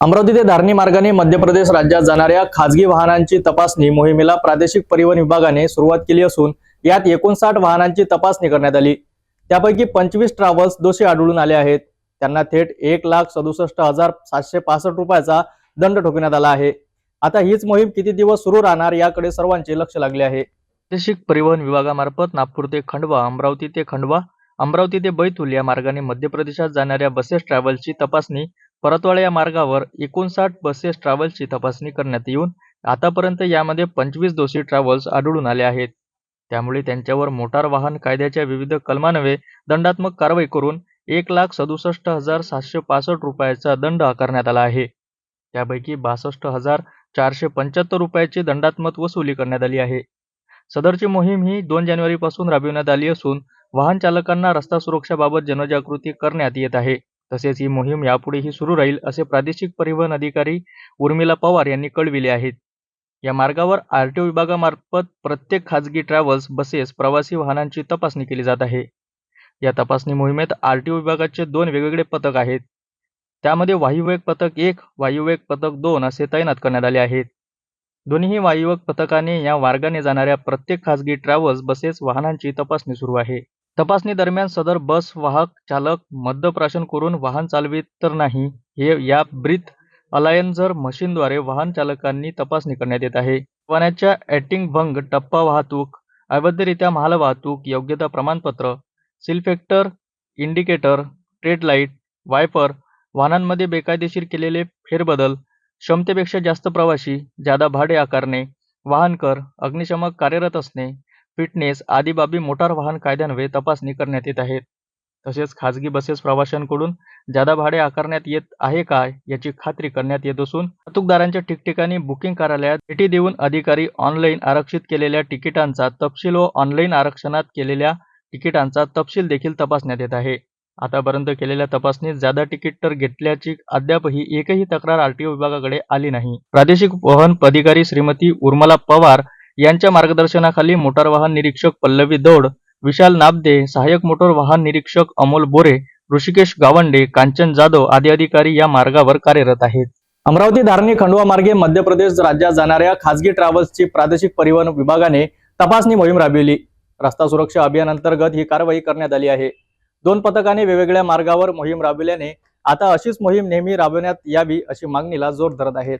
अमरावती ते धारणी मार्गाने मध्य प्रदेश राज्यात जाणाऱ्या खासगी वाहनांची तपासणी मोहिमेला प्रादेशिक परिवहन विभागाने सुरुवात केली असून यात एकोणसाठ वाहनांची तपासणी करण्यात आली. त्यापैकी पंचवीस ट्रॅव्हल्स दोषी आढळून आले आहेत. त्यांना थेट एक लाख सदुसष्ट हजार सातशे पासष्ट रुपयाचा दंड ठोकण्यात आला आहे. आता हीच मोहीम किती दिवस सुरू राहणार याकडे सर्वांचे लक्ष लागले आहे. प्रादेशिक परिवहन विभागामार्फत नागपूर ते खंडवा अमरावती ते खंडवा अमरावती ते बैतूल या मार्गाने मध्य प्रदेशात जाणाऱ्या बसेस ट्रॅव्हल्सची तपासणी परतवाडा या मार्गावर एकोणसाठ बसेस ट्रॅव्हल्सची तपासणी करण्यात येऊन आतापर्यंत यामध्ये पंचवीस दोषी ट्रॅव्हल्स आढळून आले आहेत. त्यामुळे त्यांच्यावर मोटार वाहन कायद्याच्या विविध कलमान्वये दंडात्मक कारवाई करून एक लाख सदुसष्ट हजार सातशे पासष्ट रुपयाचा दंड आकारण्यात आला आहे. त्यापैकी बासष्ट हजार चारशे पंच्याहत्तर रुपयाची दंडात्मक वसुली करण्यात आली आहे. सदरची मोहीम ही दोन जानेवारीपासून राबविण्यात आली असून वाहन चालकांना रस्ता सुरक्षाबाबत जनजागृती करण्यात येत आहे. तसेच ही मोहीम यापुढेही सुरू राहील असे प्रादेशिक परिवहन अधिकारी उर्मिला पवार यांनी कळविले आहेत. या मार्गावर आरटीओ विभागामार्फत प्रत्येक खाजगी ट्रॅव्हल्स बसेस प्रवासी वाहनांची तपासणी केली जात आहे. या तपासणी मोहिमेत आरटीओ विभागाचे दोन वेगवेगळे पथक आहेत. त्यामध्ये वायुवेग पथक एक वायुवेग पथक दोन असे तैनात करण्यात आले आहेत. दोन्ही वायुवेग पथकाने या मार्गाने जाणाऱ्या प्रत्येक खासगी ट्रॅव्हल्स बसेस वाहनांची तपासणी सुरू आहे. तपासणी दरम्यान सदर बस वाहक चालक मद्यप्राशन करून वाहन चालवित तर नाही हे या ब्रीथ अलायन्झर मशीनद्वारे वाहन चालकांनी तपासणी करण्यात येत आहे. वाहनाच्या ॲटिंग भंग टप्पा वाहतूक अवैधरित्या माल वाहतूक योग्यता प्रमाणपत्र सिल्फेक्टर इंडिकेटर ट्रेड लाइट वायपर वाहनांमध्ये बेकायदेशीर केलेले फेरबदल क्षमतेपेक्षा जास्त प्रवासी जादा भाडे आकारणे वाहनकर अग्निशमक कार्यरत असणे फिटनेस आदी बाबी मोटार वाहन कायद्यान्वये तपासणी करण्यात येत आहेत. तसेच खाजगी बसेस प्रवाशांकडून जादा भाडे आकारण्यात येत आहे का याची खात्री करण्यात येत असून वाहतूकदारांच्या ठिकठिकाणी बुकिंग कार्यालयात भेटी देऊन अधिकारी ऑनलाईन आरक्षित केलेल्या तिकिटांचा तपशील व ऑनलाईन आरक्षणात केलेल्या तिकिटांचा तपशील देखील तपासण्यात येत आहे. आतापर्यंत केलेल्या तपासणीत जादा तिकीट तर घेतल्याची अद्यापही एकही तक्रार आरटीओ विभागाकडे आली नाही. प्रादेशिक वाहन अधिकारी श्रीमती उर्मला पवार यांच्या मार्गदर्शनाखाली मोटार वाहन निरीक्षक पल्लवी दौड विशाल नाबदे सहाय्यक मोटर वाहन निरीक्षक अमोल बोरे ऋषिकेश गावंडे कांचन जाधव आदी अधिकारी या मार्गावर कार्यरत आहेत. अमरावती धारणी खंडवा मार्गे मध्य प्रदेश राज्यात जाणाऱ्या खासगी ट्रॅव्हल्सची प्रादेशिक परिवहन विभागाने तपासणी मोहीम राबविली. रस्ता सुरक्षा अभियानांतर्गत ही कारवाई करण्यात आली आहे. दोन पथकाने वेगवेगळ्या मार्गावर मोहीम राबविल्याने आता अशीच मोहीम नेहमी राबवण्यात यावी अशी मागणीला जोर धरत आहेत.